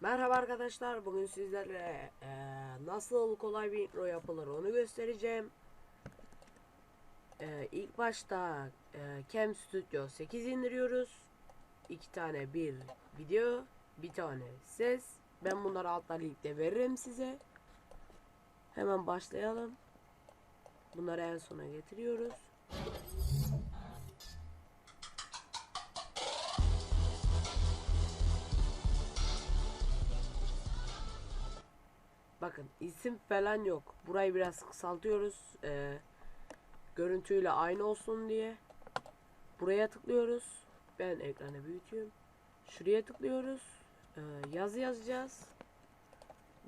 Merhaba arkadaşlar bugün sizlere eee, nasıl kolay bir intro yapılır onu göstereceğim. Eee ilk başta eee, Cam Studio 8 indiriyoruz. İki tane bir video, bir tane ses. Ben bunları altta linkte veririm size. Hemen başlayalım. Bunları en sona getiriyoruz. Bakın isim falan yok. Burayı biraz kısaltıyoruz. Ee, görüntüyle aynı olsun diye. Buraya tıklıyoruz. Ben ekranı büyütüyorum. Şuraya tıklıyoruz. Ee, yazı yazacağız.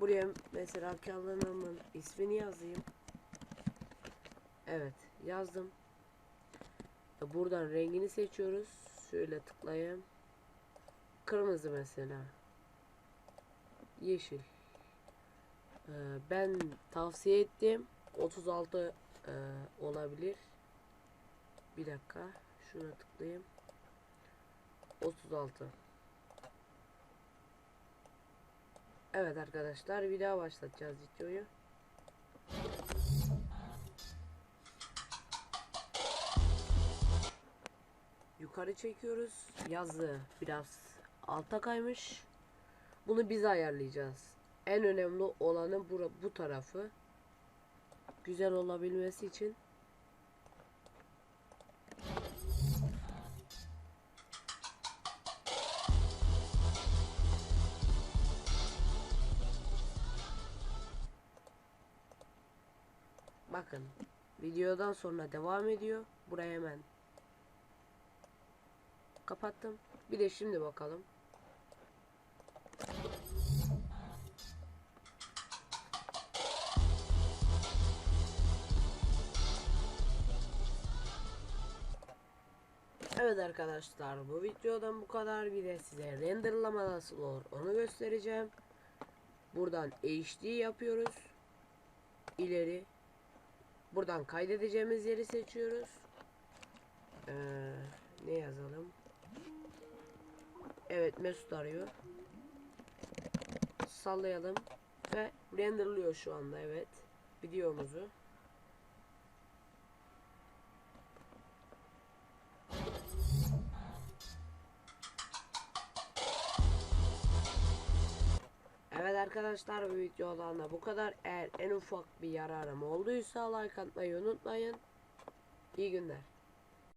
Buraya mesela kanalımın ismini yazayım. Evet yazdım. Ee, Buradan rengini seçiyoruz. Şöyle tıklayayım. Kırmızı mesela. Yeşil. Ee, ben tavsiye ettim 36 e, olabilir. Bir dakika şuna tıklayayım. 36. Evet arkadaşlar bir daha başlatacağız videoyu. Yukarı çekiyoruz. Yazı biraz alta kaymış. Bunu biz ayarlayacağız. En önemli olanı bura, bu tarafı. Güzel olabilmesi için. Bakın videodan sonra devam ediyor. Buraya hemen kapattım. Bir de şimdi bakalım. Evet arkadaşlar bu videodan bu kadar bir de size renderlama nasıl olur onu göstereceğim. Buradan HD yapıyoruz. İleri. Buradan kaydedeceğimiz yeri seçiyoruz. Ee, yazalım? Evet Mesut arıyor. Sallayalım ve renderlıyor şu anda evet videomuzu. Evet arkadaşlar bu videodan da bu kadar. Eğer en ufak bir yararım olduysa like atmayı unutmayın. İyi günler.